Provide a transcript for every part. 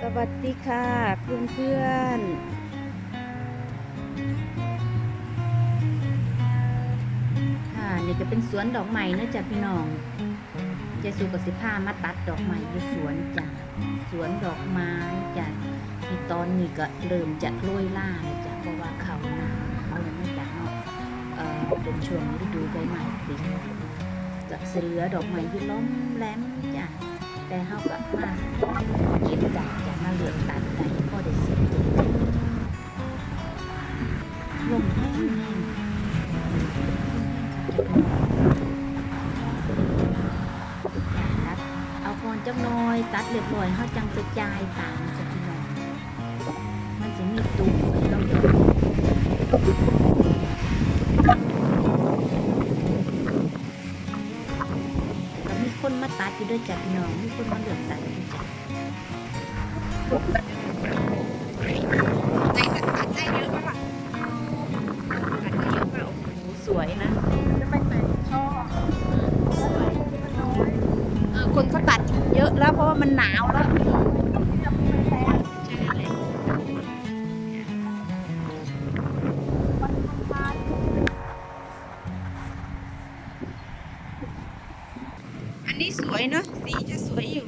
สวัสดีค่ะ เพื่อนเพื่อนๆค่ะนี่ก็เป็นสวนดอกไม้นะจ้ะพี่น้องเจสุกับสิผ้ามาตัดดอกไม้อยู่สวนจ้ะสวนดอกไม้จ้ะที่ตอนนี้ก็เริ่มจะโรยล่าแล้วจ้ะเพราะว่าเขาหนาวเขาเลยไม่จ้ะเนาะเอ่อเป็นช่วงฤดูใบไม้ผลิจะเสือดอกไม้ที่ล้มแหลมจ้ะ แต่เฮาก็มาเก็บจากจากมาเลือกตัดได้พอได้สิลมแห้งตัดเอาก่อนจังน้อย ตัดเรียบร้อยเฮาจังไปจ่ายตามจ้ะพี่น้องมันสิมีตู้ให้เรา คนมาตัดอยู่ด้วยจ้ะพี่น้องมีคนมาเลือกตัดอยู่จ้ะใจตัดใจเยอะมากตัดเยอะมากสวยนะจะไม่แต่ชอบเออคนเขาตัดเยอะแล้วเพราะว่ามันหนาวแล้ว อันนี้สวยเนาะสีจะสวยอยู่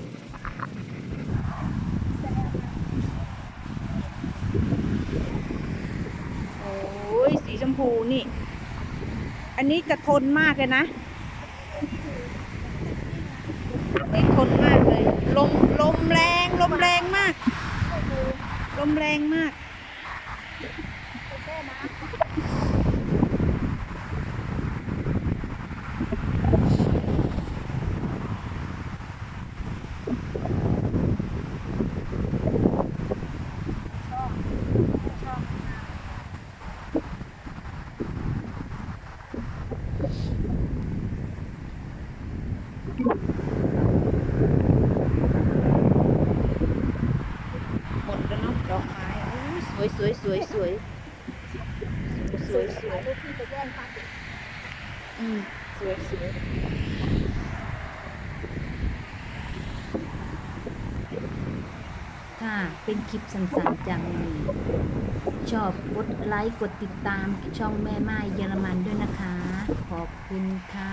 โอ้ยสีชมพูนี่ อันนี้จะทนมากเลยนะนี่ทนมากเลย ลมลมแรงลมแรงมาก ลมแรงมาก หมดแล้วเนาะดอกไม้สวยสวยสวยสวยสวยสวยรูปที่จะแย่งพักอืมสวยสวยค่ะ เป็นคลิปสั้นๆจังนี้ชอบกดไลค์กดติดตามช่องแม่ไม้เยอรมันด้วยนะคะ ขอบคุณค่ะ